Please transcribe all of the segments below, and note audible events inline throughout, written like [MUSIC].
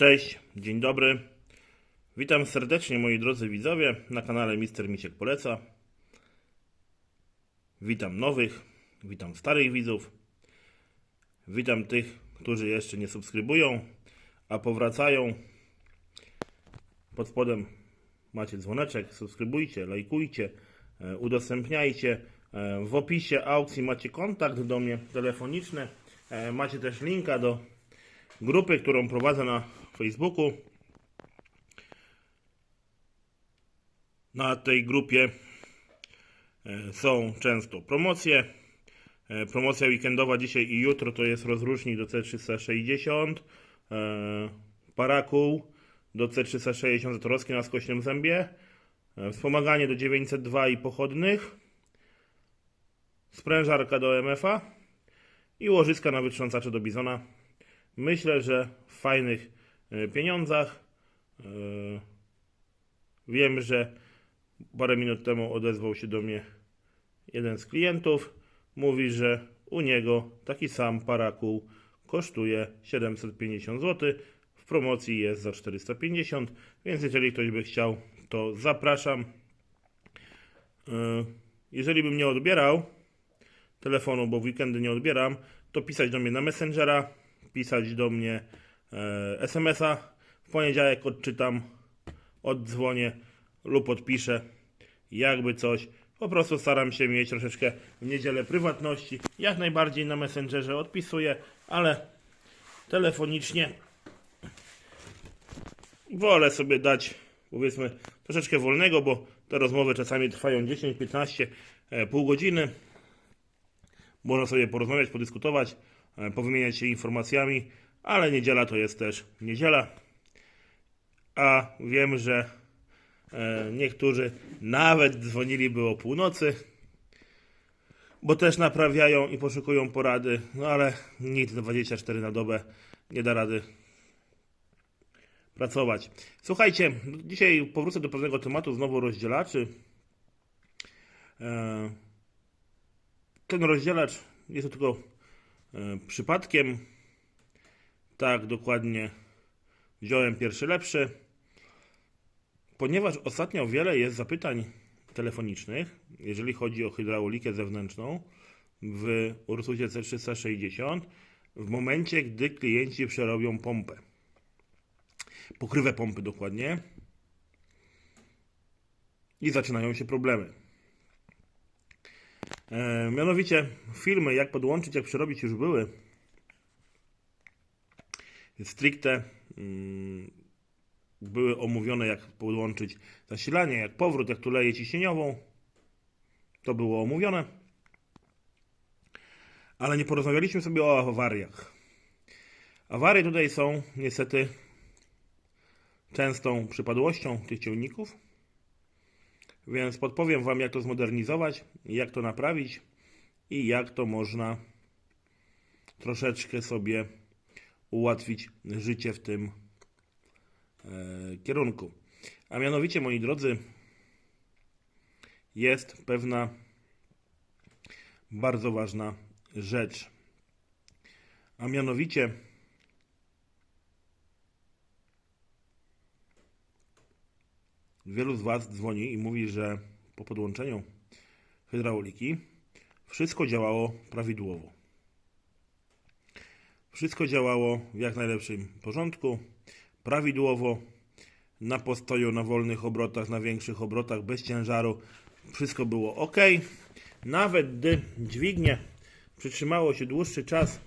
Cześć, dzień dobry. Witam serdecznie moi drodzy widzowie na kanale Mister Misiek Poleca. Witam nowych, witam starych widzów. Witam tych, którzy jeszcze nie subskrybują, a powracają. Pod spodem macie dzwoneczek, subskrybujcie, lajkujcie, e, udostępniajcie. E, W opisie aukcji macie kontakt do mnie telefoniczny. E, Macie też linka do grupy, którą prowadzę na Facebooku. Na tej grupie e, są często promocje. E, Promocja weekendowa dzisiaj i jutro to jest rozrusznik do C360, e, Parakuł do C360 Zatorowskie na skośnym zębie, wspomaganie do 902 i pochodnych, sprężarka do MFA i łożyska na wytrząsacze do Bizona. Myślę, że w fajnych pieniądzach. E, Wiem, że parę minut temu odezwał się do mnie jeden z klientów. Mówi, że u niego taki sam parakuł kosztuje 750 zł. W promocji jest za 450, więc jeżeli ktoś by chciał, to zapraszam. E, Jeżeli bym nie odbierał telefonu, bo w weekendy nie odbieram, to pisać do mnie na Messengera, pisać do mnie e, SMS-a. W poniedziałek odczytam, oddzwonię lub odpiszę. Jakby coś. Po prostu staram się mieć troszeczkę w niedzielę prywatności. Jak najbardziej na Messengerze odpisuję, ale telefonicznie wolę sobie dać powiedzmy troszeczkę wolnego, bo te rozmowy czasami trwają 10, 15, e, pół godziny. Można sobie porozmawiać, podyskutować, e, powymieniać się informacjami, ale niedziela to jest też niedziela. A wiem, że e, niektórzy nawet dzwoniliby o północy, bo też naprawiają i poszukują porady, no ale nikt 24 na dobę nie da rady pracować. Słuchajcie, dzisiaj powrócę do pewnego tematu znowu rozdzielaczy. E, ten rozdzielacz jest to tylko e, przypadkiem. Tak, dokładnie wziąłem pierwszy lepszy. Ponieważ ostatnio wiele jest zapytań telefonicznych, jeżeli chodzi o hydraulikę zewnętrzną w Ursusie C360, w momencie, gdy klienci przerobią pompę. Pokrywę pompy dokładnie. I zaczynają się problemy. E, mianowicie filmy, jak podłączyć, jak przerobić już były. Stricte mm, były omówione, jak podłączyć zasilanie, jak powrót, jak tu leje ciśnieniową. To było omówione. Ale nie porozmawialiśmy sobie o awariach. Awarie tutaj są niestety częstą przypadłością tych ciągników. Więc podpowiem Wam, jak to zmodernizować, jak to naprawić i jak to można troszeczkę sobie ułatwić życie w tym e, kierunku. A mianowicie, moi drodzy, jest pewna bardzo ważna rzecz. A mianowicie, wielu z Was dzwoni i mówi, że po podłączeniu hydrauliki wszystko działało prawidłowo. Wszystko działało w jak najlepszym porządku, prawidłowo, na postoju, na wolnych obrotach, na większych obrotach, bez ciężaru. Wszystko było ok. Nawet gdy dźwignie przytrzymało się dłuższy czas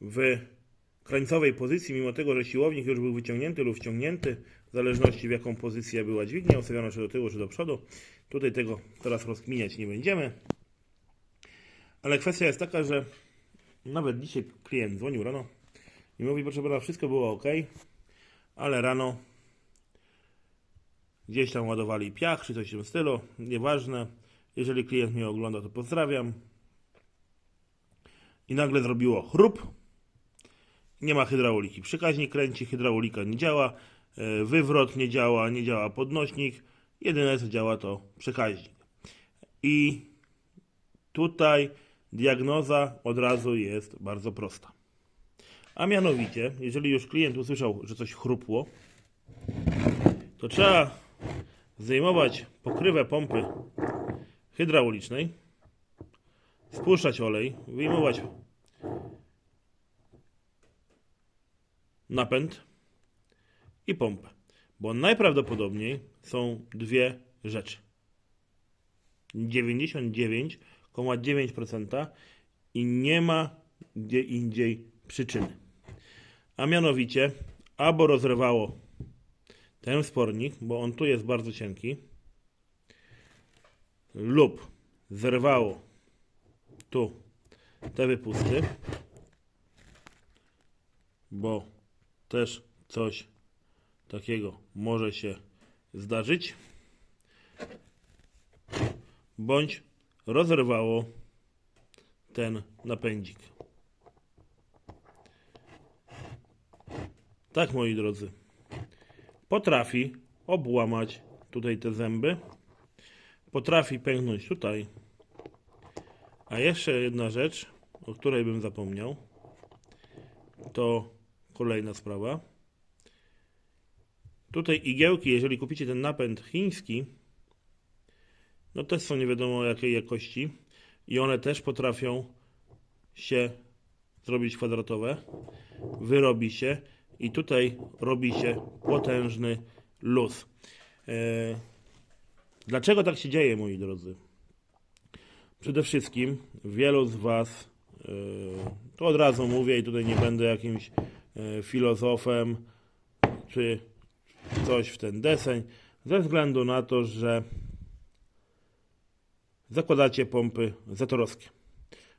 w krańcowej pozycji, mimo tego, że siłownik już był wyciągnięty lub wciągnięty, w zależności w jaką pozycję była dźwignia, ustawiona czy do tyłu, czy do przodu. Tutaj tego teraz rozkminiać nie będziemy. Ale kwestia jest taka, że nawet dzisiaj klient dzwonił rano i mówi, proszę pana, wszystko było ok, ale rano gdzieś tam ładowali piach, czy coś w tym stylu, nieważne. Jeżeli klient mnie ogląda, to pozdrawiam. I nagle zrobiło chrup. Nie ma hydrauliki. Przekaźnik kręci, hydraulika nie działa, e, wywrot nie działa, nie działa podnośnik. Jedyne co działa to przekaźnik. I tutaj diagnoza od razu jest bardzo prosta. A mianowicie, jeżeli już klient usłyszał, że coś chrupło, to trzeba zdejmować pokrywę pompy hydraulicznej, spuszczać olej, wyjmować napęd i pompę. Bo najprawdopodobniej są dwie rzeczy. 99,9% i nie ma gdzie indziej przyczyny. A mianowicie, albo rozrywało ten spornik, bo on tu jest bardzo cienki, lub zerwało tu te wypusty, bo też coś takiego może się zdarzyć, bądź rozerwało ten napędzik. Tak, moi drodzy, potrafi obłamać tutaj te zęby, potrafi pęknąć tutaj. A jeszcze jedna rzecz, o której bym zapomniał, to kolejna sprawa. Tutaj igiełki, jeżeli kupicie ten napęd chiński, no też są nie wiadomo jakiej jakości i one też potrafią się zrobić kwadratowe. Wyrobi się i tutaj robi się potężny luz. E, Dlaczego tak się dzieje, moi drodzy? Przede wszystkim wielu z Was, e, to od razu mówię i tutaj nie będę jakimś e, filozofem czy coś w ten deseń, ze względu na to, że zakładacie pompy zatorowskie.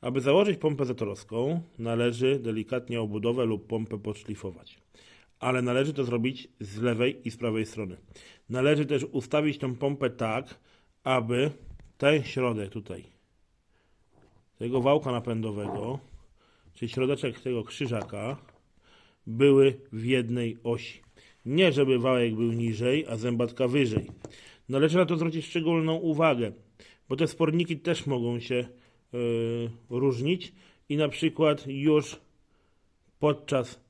Aby założyć pompę zatorowską, należy delikatnie obudowę lub pompę podszlifować. Ale należy to zrobić z lewej i z prawej strony. Należy też ustawić tą pompę tak, aby ten środek tutaj, tego wałka napędowego, czyli środeczek tego krzyżaka, były w jednej osi. Nie, żeby wałek był niżej, a zębatka wyżej. Należy na to zwrócić szczególną uwagę, bo te sporniki też mogą się yy, różnić i na przykład już podczas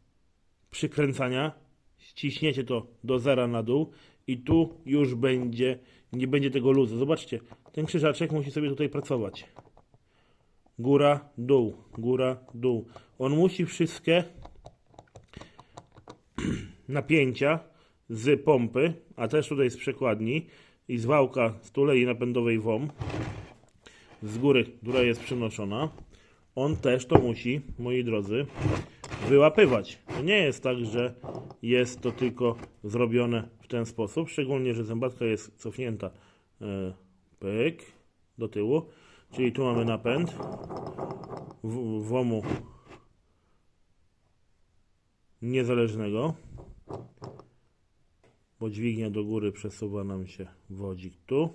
przykręcania ściśniecie to do zera na dół i tu już będzie, nie będzie tego luzu. Zobaczcie, ten krzyżaczek musi sobie tutaj pracować. Góra, dół, góra, dół. On musi wszystkie [CLEARS THROAT] napięcia z pompy, a też tutaj z przekładni i z wałka z tulei napędowej WOM. Z góry, która jest przenoszona, on też to musi, moi drodzy, wyłapywać. To nie jest tak, że jest to tylko zrobione w ten sposób, szczególnie, że zębatka jest cofnięta. E, pyk do tyłu, czyli tu mamy napęd w- WOMu niezależnego, bo dźwignia do góry przesuwa nam się wodzik tu.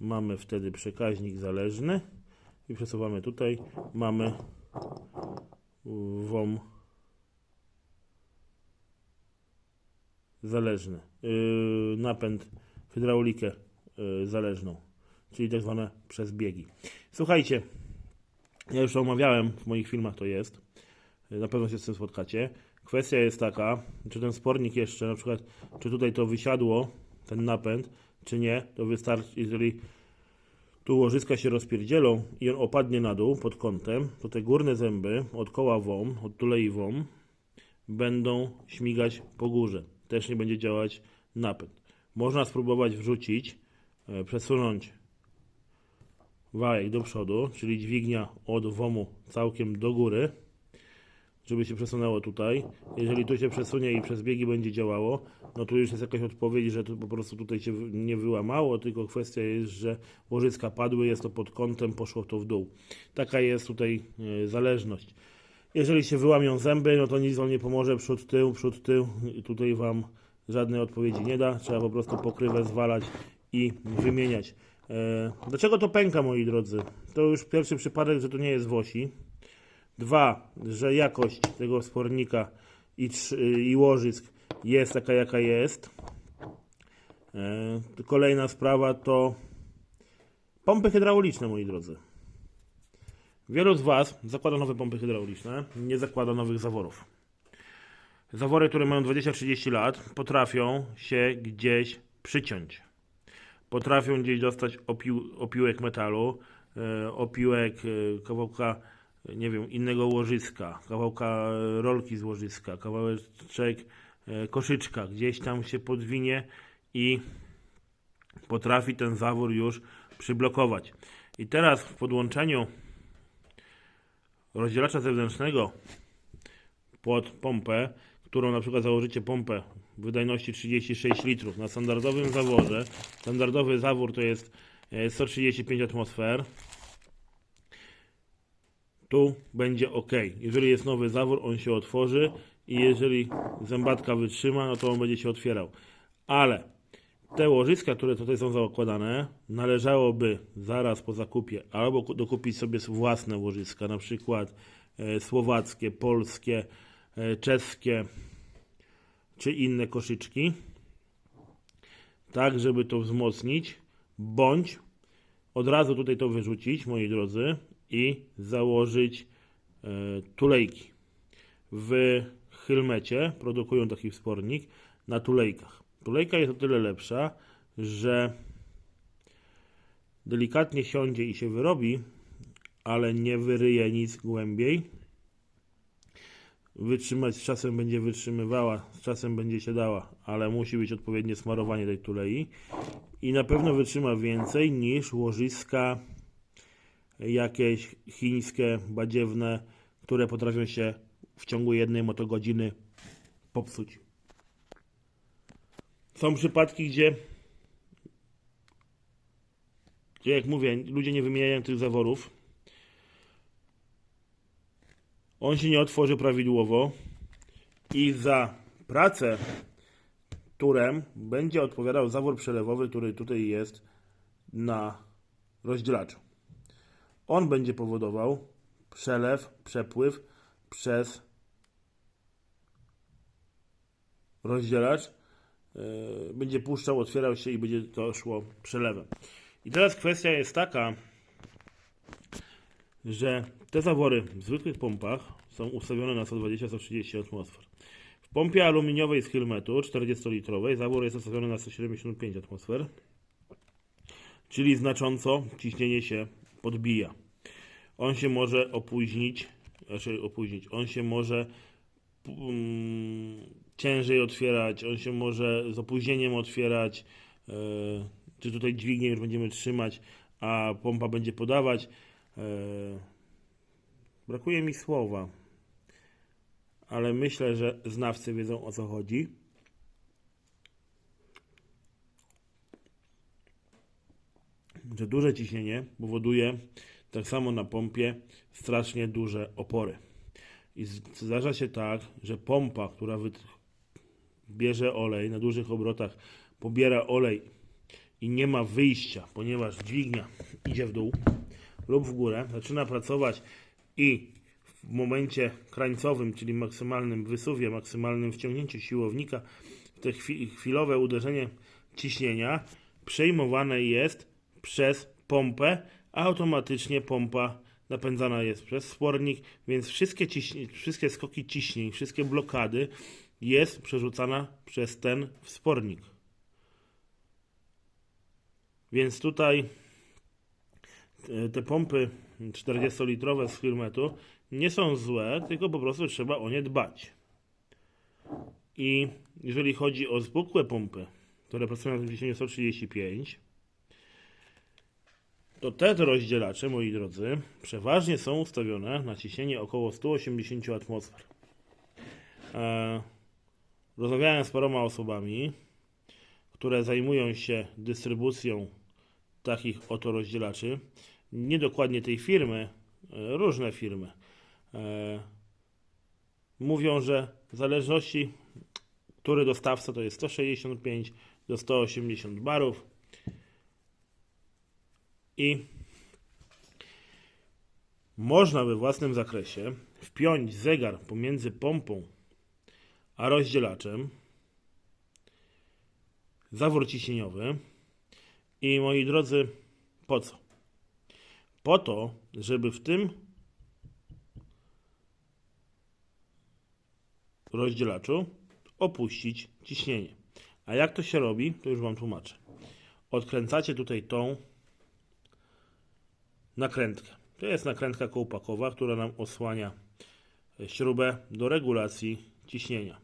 Mamy wtedy przekaźnik zależny i przesuwamy tutaj. Mamy WOM zależny. Yy, napęd, hydraulikę yy, zależną, czyli tak zwane przez biegi. Słuchajcie, ja już to omawiałem w moich filmach, to jest. Na pewno się z tym spotkacie. Kwestia jest taka, czy ten spornik jeszcze, na przykład, czy tutaj to wysiadło, ten napęd, czy nie, to wystarczy, jeżeli tu łożyska się rozpierdzielą i on opadnie na dół pod kątem, to te górne zęby od koła WOM, od tulei WOM, będą śmigać po górze. Też nie będzie działać napęd. Można spróbować wrzucić, e, przesunąć wałek do przodu, czyli dźwignia od WOMu całkiem do góry, żeby się przesunęło tutaj. Jeżeli tu się przesunie i przez biegi będzie działało, no to już jest jakaś odpowiedź, że to po prostu tutaj się nie wyłamało, tylko kwestia jest, że łożyska padły, jest to pod kątem, poszło to w dół. Taka jest tutaj e, zależność. Jeżeli się wyłamią zęby, no to nic wam nie pomoże, przód, tył, przód, tył. Tutaj wam żadnej odpowiedzi nie da. Trzeba po prostu pokrywę zwalać i wymieniać. E, dlaczego to pęka, moi drodzy? To już pierwszy przypadek, że to nie jest Wosi. Dwa, że jakość tego spornika i, i łożysk jest taka, jaka jest. E, kolejna sprawa to pompy hydrauliczne, moi drodzy. Wielu z Was zakłada nowe pompy hydrauliczne, nie zakłada nowych zaworów. Zawory, które mają 20-30 lat, potrafią się gdzieś przyciąć. Potrafią gdzieś dostać opił, opiłek metalu, e, opiłek e, kawałka, nie wiem, innego łożyska, kawałka e, rolki z łożyska, kawałeczek e, koszyczka, gdzieś tam się podwinie i potrafi ten zawór już przyblokować. I teraz w podłączeniu rozdzielacza zewnętrznego pod pompę, którą na przykład założycie pompę wydajności 36 litrów na standardowym zaworze. Standardowy zawór to jest e, 135 atmosfer. Tu będzie ok. Jeżeli jest nowy zawór, on się otworzy i jeżeli zębatka wytrzyma, no to on będzie się otwierał. Ale te łożyska, które tutaj są zakładane, należałoby zaraz po zakupie albo ku- dokupić sobie własne łożyska, na przykład e, słowackie, polskie, e, czeskie czy inne koszyczki, tak żeby to wzmocnić, bądź od razu tutaj to wyrzucić, moi drodzy, i założyć e, tulejki. W Hylmecie produkują taki wspornik na tulejkach. Tulejka jest o tyle lepsza, że delikatnie siądzie i się wyrobi, ale nie wyryje nic głębiej. Wytrzymać z czasem będzie wytrzymywała, z czasem będzie się dała, ale musi być odpowiednie smarowanie tej tulei i na pewno wytrzyma więcej niż łożyska jakieś chińskie, badziewne, które potrafią się w ciągu jednej motogodziny popsuć. Są przypadki, gdzie, gdzie jak mówię, ludzie nie wymieniają tych zaworów. On się nie otworzy prawidłowo i za pracę turem będzie odpowiadał zawór przelewowy, który tutaj jest na rozdzielaczu. On będzie powodował przelew, przepływ przez rozdzielacz. Yy, Będzie puszczał, otwierał się i będzie to szło przelewem. I teraz kwestia jest taka, że te zawory w zwykłych pompach są ustawione na 120-130 atmosfer. W pompie aluminiowej z Hylmetu 40-litrowej zawór jest ustawiony na 175 atmosfer, czyli znacząco ciśnienie się podbija. On się może opóźnić, znaczy opóźnić, on się może mm, ciężej otwierać, on się może z opóźnieniem otwierać, e, czy tutaj dźwignię już będziemy trzymać, a pompa będzie podawać. E, brakuje mi słowa, ale myślę, że znawcy wiedzą o co chodzi. Że duże ciśnienie powoduje tak samo na pompie strasznie duże opory. I zdarza się tak, że pompa, która bierze olej na dużych obrotach, pobiera olej i nie ma wyjścia, ponieważ dźwignia idzie w dół lub w górę, zaczyna pracować i w momencie krańcowym, czyli maksymalnym wysuwie, maksymalnym wciągnięciu siłownika, te chwi- chwilowe uderzenie ciśnienia przejmowane jest przez pompę, a automatycznie pompa napędzana jest przez spornik, więc wszystkie, ciśnie, wszystkie skoki ciśnień, wszystkie blokady jest przerzucana przez ten wspornik. Więc tutaj te- te pompy 40-litrowe z Hylmetu nie są złe, tylko po prostu trzeba o nie dbać. I jeżeli chodzi o zwykłe pompy, które pracują na ciśnieniu 135, to te rozdzielacze, moi drodzy, przeważnie są ustawione na ciśnienie około 180 atmosfer. E, rozmawiałem z paroma osobami, które zajmują się dystrybucją takich oto rozdzielaczy. Nie dokładnie tej firmy, e, różne firmy. E, mówią, że w zależności, który dostawca to jest 165 do 180 barów i można we własnym zakresie wpiąć zegar pomiędzy pompą a rozdzielaczem zawór ciśnieniowy i moi drodzy, po co? Po to, żeby w tym rozdzielaczu opuścić ciśnienie. A jak to się robi, to już Wam tłumaczę. Odkręcacie tutaj tą nakrętkę. To jest nakrętka kołpakowa, która nam osłania śrubę do regulacji ciśnienia.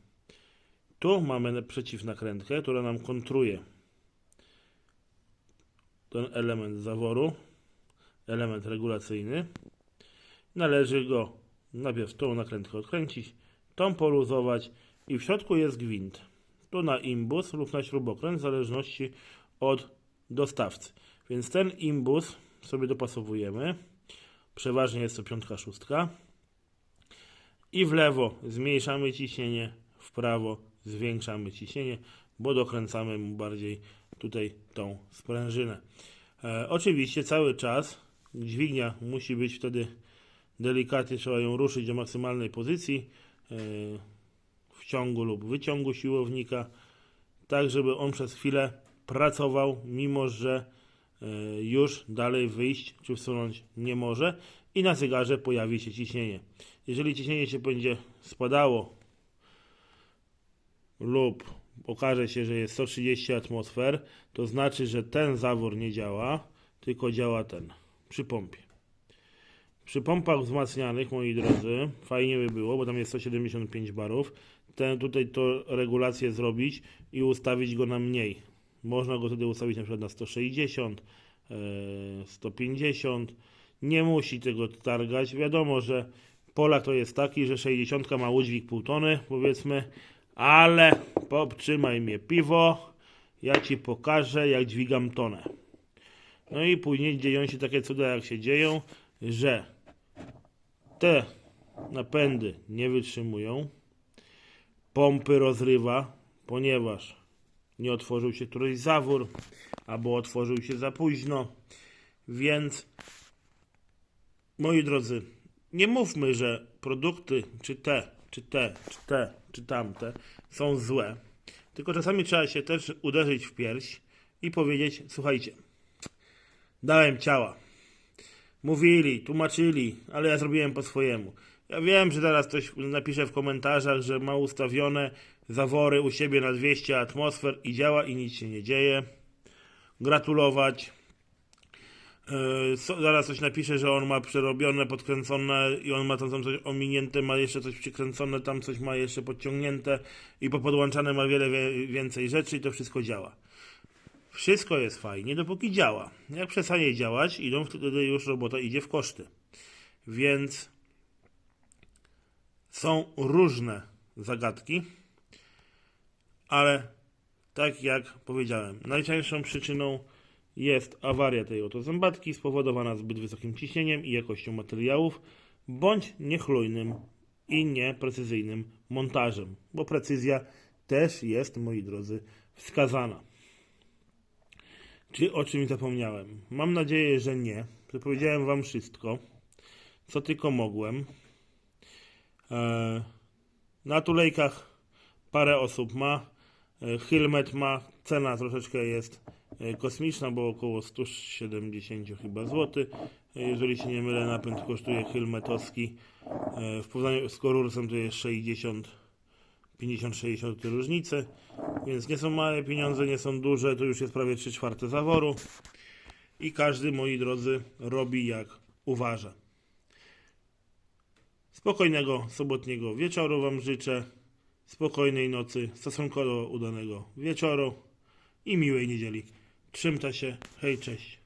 Tu mamy przeciwnakrętkę, która nam kontruje ten element zaworu, element regulacyjny. Należy go najpierw tą nakrętkę odkręcić, tą poluzować i w środku jest gwint. Tu na imbus lub na śrubokręt w zależności od dostawcy. Więc ten imbus sobie dopasowujemy. Przeważnie jest to piątka, szóstka. I w lewo zmniejszamy ciśnienie, w prawo zwiększamy ciśnienie, bo dokręcamy mu bardziej tutaj tą sprężynę. E, oczywiście cały czas dźwignia musi być wtedy delikatnie, trzeba ją ruszyć do maksymalnej pozycji e, w ciągu lub wyciągu siłownika, tak żeby on przez chwilę pracował, mimo że już dalej wyjść czy wsunąć nie może i na zegarze pojawi się ciśnienie. Jeżeli ciśnienie się będzie spadało lub okaże się, że jest 130 atmosfer, to znaczy, że ten zawór nie działa, tylko działa ten przy pompie. Przy pompach wzmacnianych, moi drodzy, fajnie by było, bo tam jest 175 barów, ten tutaj to regulację zrobić i ustawić go na mniej. Można go wtedy ustawić na przykład na 160, e, 150. Nie musi tego targać. Wiadomo, że Polak to jest taki, że 60 ma udźwig pół tony, powiedzmy, ale podtrzymaj mnie piwo, ja ci pokażę, jak dźwigam tonę. No i później dzieją się takie cuda, jak się dzieją, że te napędy nie wytrzymują, pompy rozrywa, ponieważ nie otworzył się któryś zawór, albo otworzył się za późno, więc moi drodzy, nie mówmy, że produkty, czy te, czy te, czy te, czy tamte są złe, tylko czasami trzeba się też uderzyć w pierś i powiedzieć, słuchajcie, dałem ciała, mówili, tłumaczyli, ale ja zrobiłem po swojemu. Ja wiem, że teraz ktoś napisze w komentarzach, że ma ustawione zawory u siebie na 200 atmosfer i działa i nic się nie dzieje. Gratulować. So- zaraz coś napisze, że on ma przerobione, podkręcone i on ma tam, tam coś ominięte, ma jeszcze coś przykręcone, tam coś ma jeszcze podciągnięte i popodłączane ma wiele wie- więcej rzeczy i to wszystko działa. Wszystko jest fajnie, dopóki działa. Jak przestanie działać, idą wtedy już robota idzie w koszty. Więc są różne zagadki, ale tak jak powiedziałem, najczęstszą przyczyną jest awaria tej oto zębatki spowodowana zbyt wysokim ciśnieniem i jakością materiałów, bądź niechlujnym i nieprecyzyjnym montażem, bo precyzja też jest, moi drodzy, wskazana. Czy o czymś zapomniałem? Mam nadzieję, że nie. Powiedziałem Wam wszystko, co tylko mogłem. E, Na tulejkach parę osób ma. Hilmet ma. Cena troszeczkę jest e, kosmiczna, bo około 170 chyba zł. E, Jeżeli się nie mylę, napęd kosztuje Hilmetowski. E, W porównaniu z Korursem to jest 60 50-60 te różnice, więc nie są małe pieniądze, nie są duże, to już jest prawie 3 czwarte zaworu i każdy, moi drodzy, robi jak uważa. Spokojnego sobotniego wieczoru Wam życzę, spokojnej nocy, stosunkowo udanego wieczoru i miłej niedzieli. Trzymta się, hej, cześć.